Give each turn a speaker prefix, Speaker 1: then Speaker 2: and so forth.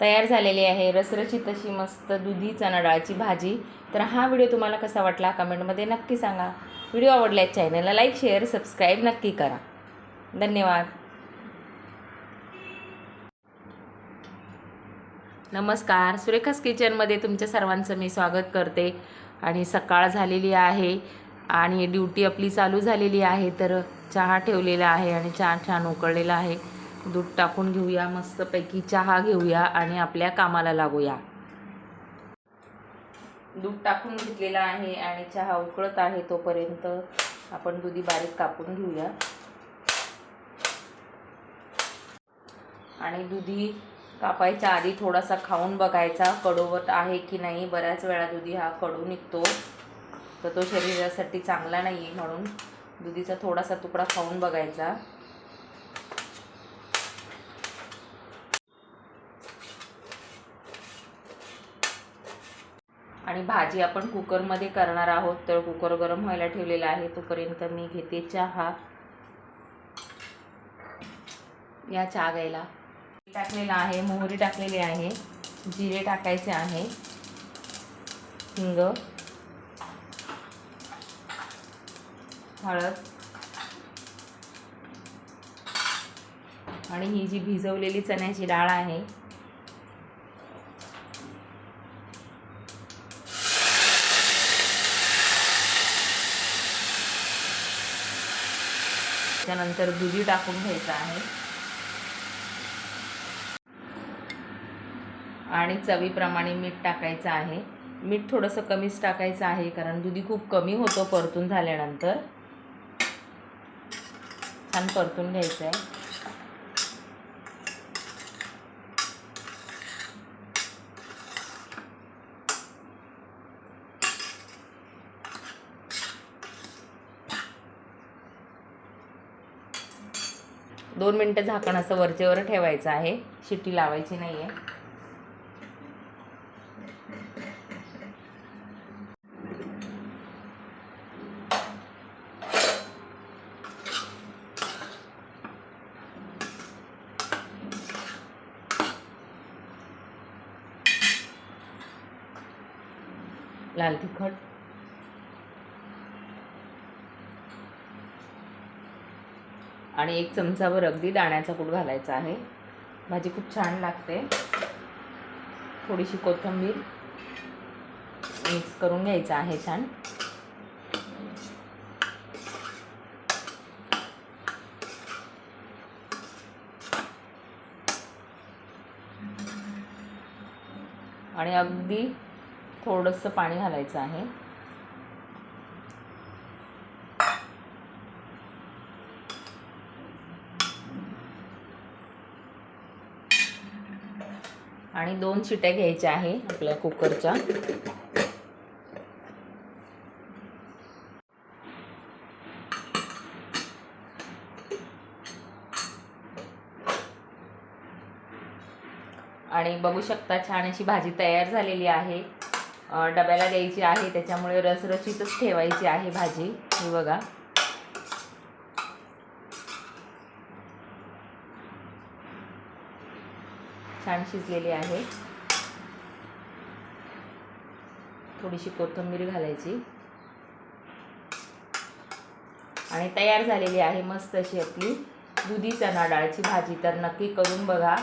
Speaker 1: तयार झालेली आहे. रसरशीत अशी मस्त दुधी चणा डाळची भाजी. तर हा व्हिडिओ तुम्हाला कसा वाटला कमेंटमध्ये नक्की सांगा. व्हिडिओ आवडल्यास चॅनलला लाईक शेअर सबस्क्राईब नक्की करा. धन्यवाद. नमस्कार. सुरेखास किचनमध्ये तुमच्या सर्वांचं मी स्वागत करते. आणि सकाळ झालेली आहे आणि ड्युटी आपली चालू झालेली आहे तर चहा ठेवलेला आहे आणि चहा छान उकळलेला आहे. दूध टाकून घेऊया मस्तपैकी चहा घेऊया आणि आपल्या कामाला लागूया. दूध टाकून घेतलेला आहे आणि चहा उकळत आहे तोपर्यंत आपण दुधी बारीक कापून घेऊया. आणि दुधी कापायच्या आधी थोडासा खाऊन बघायचा कडोवत आहे की नाही. बऱ्याच वेळा दुधी हा कडू निघतो तर तो शरीरासाठी चांगला नाही आहे म्हणून दुधीचा थोडासा तुकडा खाऊन बघायचा. आणि भाजी आपण कुकरमध्ये करणार आहोत. तर कुकर गरम व्हायला ठेवलेला आहे. तोपर्यंत मी घेते चहा. या चहा घ्यायला टाकलेला आहे. मोहरी टाकलेली आहे. जिरे टाकायचे आहे. हिंग. हळद. आणि ही जी भिजवलेली चण्याची डाळ आहे त्यानंतर दुधी टाकून घ्यायचं आहे. आणि चवीप्रमाणे मीठ टाकायचं आहे. मीठ थोडंसं कमीच टाकायचं आहे कारण दुधी खूप कमी होतो परतून झाल्यानंतर. छान परतून घ्यायचं आहे दोन मिनटं झाकण असं वरचेवर ठेवायचं आहे. शिट्टी लावायची नाही आहे लाल तिखट. आणि एक चमचावर अगदी दाण्याचा कूट घालायचा आहे. भाजी खूप छान लागते. थोडीशी कोथिंबीर मिक्स करून घ्यायचं आहे छान. आणि अगदी थोडंसं पाणी घालायचं आहे. आणि दोन शिट्या घ्यायच्या आहे आपल्या कुकरच्या. आणि बघू शकता छान अशी भाजी तयार झालेली आहे. डब्याला द्यायची आहे त्याच्यामुळे रसरशीतच ठेवायची आहे भाजी. ही बघा. छान शिजलेली आहे. थोडीशी कोथिंबीर घालायची. आणि तयार झालेली आहे मस्त अशी आपली दुधी चणा डाळची भाजी. तर नक्की करून बघा.